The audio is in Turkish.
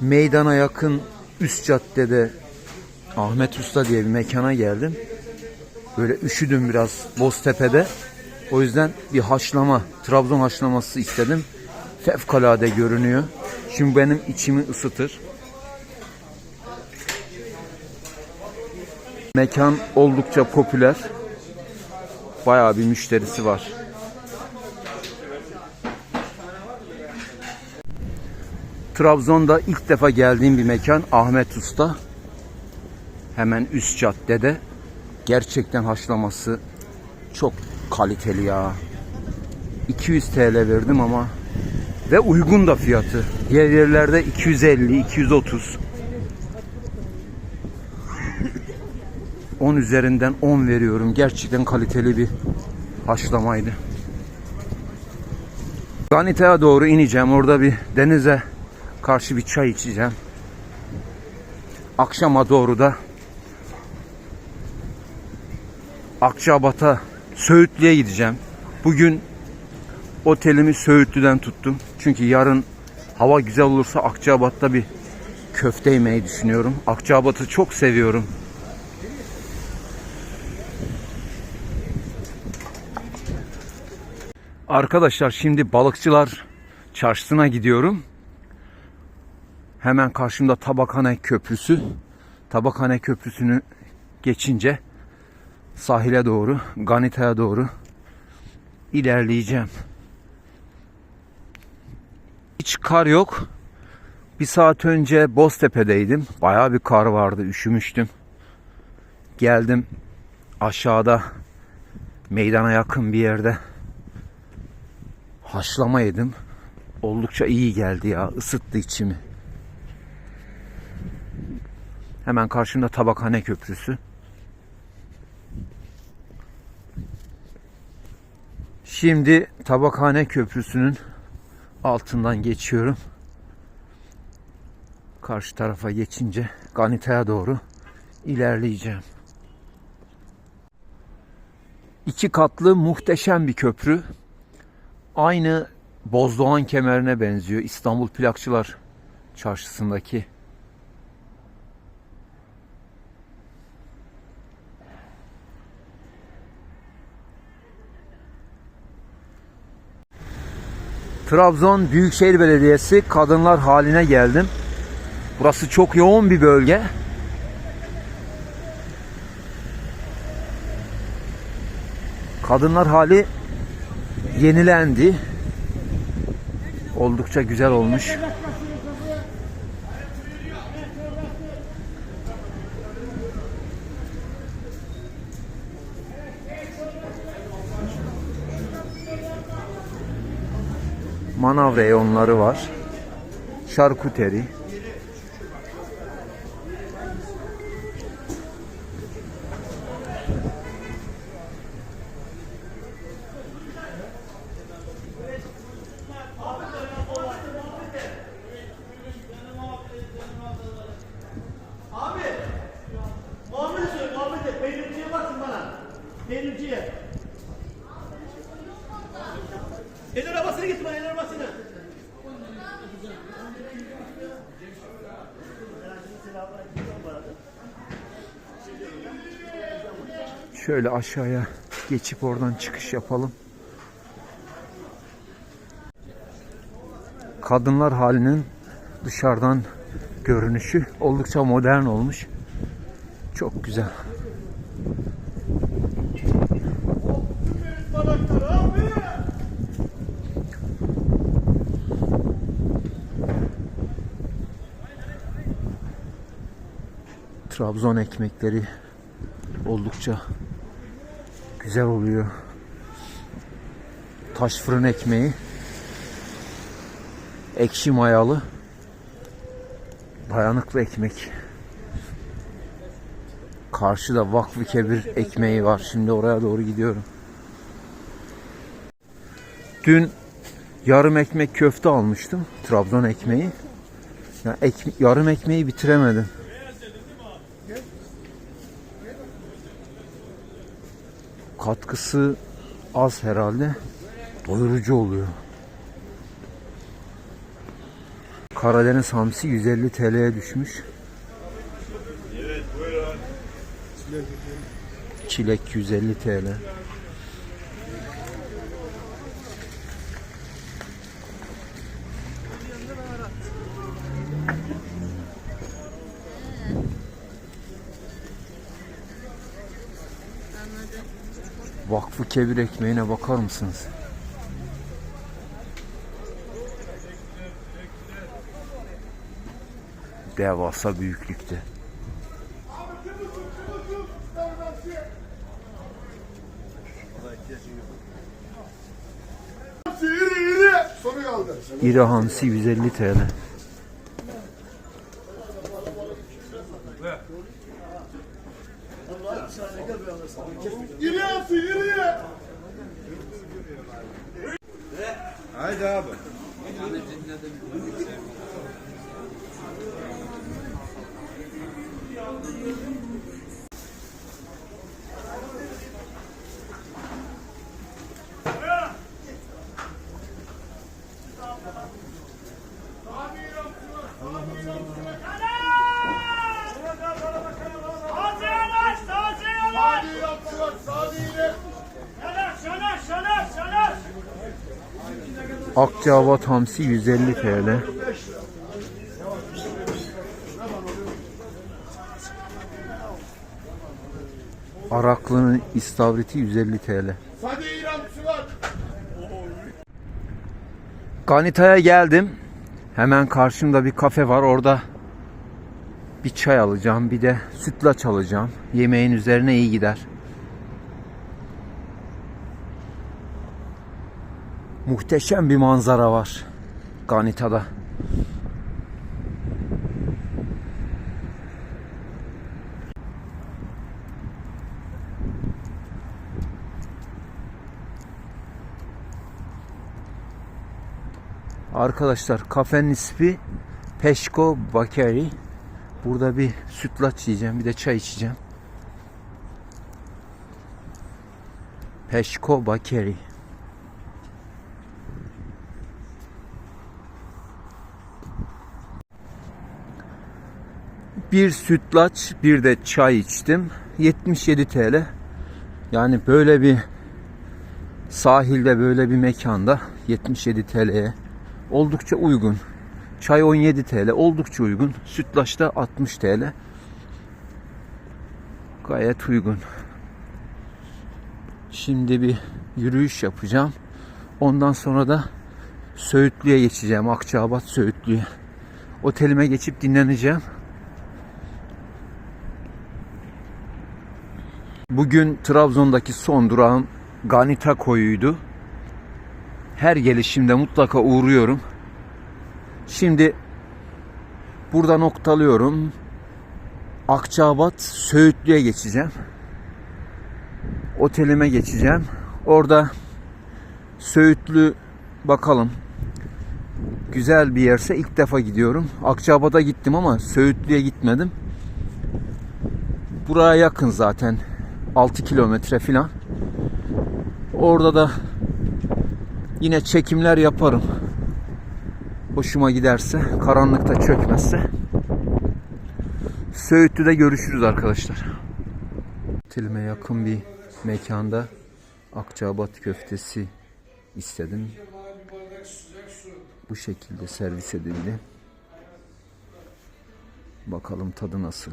meydana yakın üst caddede Ahmet Usta diye bir mekana geldim. Böyle üşüdüm biraz Boztepe'de. O yüzden bir haşlama, Trabzon haşlaması istedim. Fevkalade görünüyor. Şimdi benim içimi ısıtır. Mekan oldukça popüler. Bayağı bir müşterisi var. Trabzon'da ilk defa geldiğim bir mekan Ahmet Usta. Hemen üst caddede. Gerçekten haşlaması çok kaliteli ya. 200 TL verdim ama ve uygun da fiyatı. Diğer yerlerde 250, 230. 10 üzerinden 10 veriyorum. Gerçekten kaliteli bir haşlamaydı. Ganita'ya doğru ineceğim. Orada bir denize karşı bir çay içeceğim. Akşama doğru da Akçabat'a Söğütlü'ye gideceğim. Bugün otelimi Söğütlü'den tuttum. Çünkü yarın hava güzel olursa Akçabat'ta bir köfte yemeyi düşünüyorum. Akçabat'ı çok seviyorum. Arkadaşlar şimdi balıkçılar çarşısına gidiyorum. Hemen karşımda Tabakhane Köprüsü. Tabakhane Köprüsü'nü geçince sahile doğru, Ganita'ya doğru ilerleyeceğim. Hiç kar yok. Bir saat önce Boztepe'deydim. Bayağı bir kar vardı, üşümüştüm. Geldim aşağıda meydana yakın bir yerde haşlama yedim. Oldukça iyi geldi ya, ısıttı içimi. Hemen karşımda Tabakhane Köprüsü. Şimdi Tabakhane Köprüsü'nün altından geçiyorum. Karşı tarafa geçince Ganita'ya doğru ilerleyeceğim. İki katlı muhteşem bir köprü. Aynı Bozdoğan kemerine benziyor. İstanbul Plakçılar Çarşısı'ndaki. Trabzon Büyükşehir Belediyesi kadınlar haline geldim. Burası çok yoğun bir bölge. Kadınlar hali yenilendi. Oldukça güzel olmuş. Manav reyonları var. Şarkuteri. El arabasını getir bana el arabasını. Şöyle aşağıya geçip oradan çıkış yapalım. Kadınlar halinin dışarıdan görünüşü oldukça modern olmuş. Çok güzel. Trabzon ekmekleri oldukça güzel oluyor. Taş fırın ekmeği. Ekşi mayalı. Dayanıklı ekmek. Karşıda Vakfı Kebir ekmeği var. Şimdi oraya doğru gidiyorum. Dün yarım ekmek köfte almıştım. Trabzon ekmeği. Ya ek- yarım ekmeği bitiremedim. Katkısı az herhalde. Doyurucu oluyor. Karadeniz hamsi 150 TL'ye düşmüş. Çilek 150 TL. Vakfı kebir ekmeğine bakar mısınız? Devasa büyüklükte. İri hamsi 150 TL. Taze Akçaabat hamsi 150 TL. Araklı'nın istavriti 150 TL. Ganita'ya geldim. Hemen karşımda bir kafe var. Orada bir çay alacağım. Bir de sütlaç alacağım. Yemeğin üzerine iyi gider. Muhteşem bir manzara var. Ganita'da. Arkadaşlar kafenin ismi Peşko Bakeri. Burada bir sütlaç yiyeceğim, bir de çay içeceğim. Peşko Bakeri. Bir sütlaç, bir de çay içtim. 77 TL. Yani böyle bir sahilde böyle bir mekanda 77 TL'ye oldukça uygun. Çay 17 TL oldukça uygun. Sütlaç da 60 TL. Gayet uygun. Şimdi bir yürüyüş yapacağım. Ondan sonra da Söğütlü'ye geçeceğim. Akçaabat Söğütlü'ye. Otelime geçip dinleneceğim. Bugün Trabzon'daki son durağım Ganita Koyu'ydu. Her gelişimde mutlaka uğruyorum. Şimdi burada noktalıyorum. Akçaabat Söğütlü'ye geçeceğim. Otelime geçeceğim. Orada Söğütlü bakalım. Güzel bir yerse ilk defa gidiyorum. Akçaabat'a gittim ama Söğütlü'ye gitmedim. Buraya yakın zaten. 6 kilometre falan. Orada da yine çekimler yaparım. Hoşuma giderse, karanlıkta çökmezse. Söğütlü'de görüşürüz arkadaşlar. Otelime yakın bir mekanda Akçaabat köftesi istedim. Bu şekilde servis edildi. Bakalım tadı nasıl.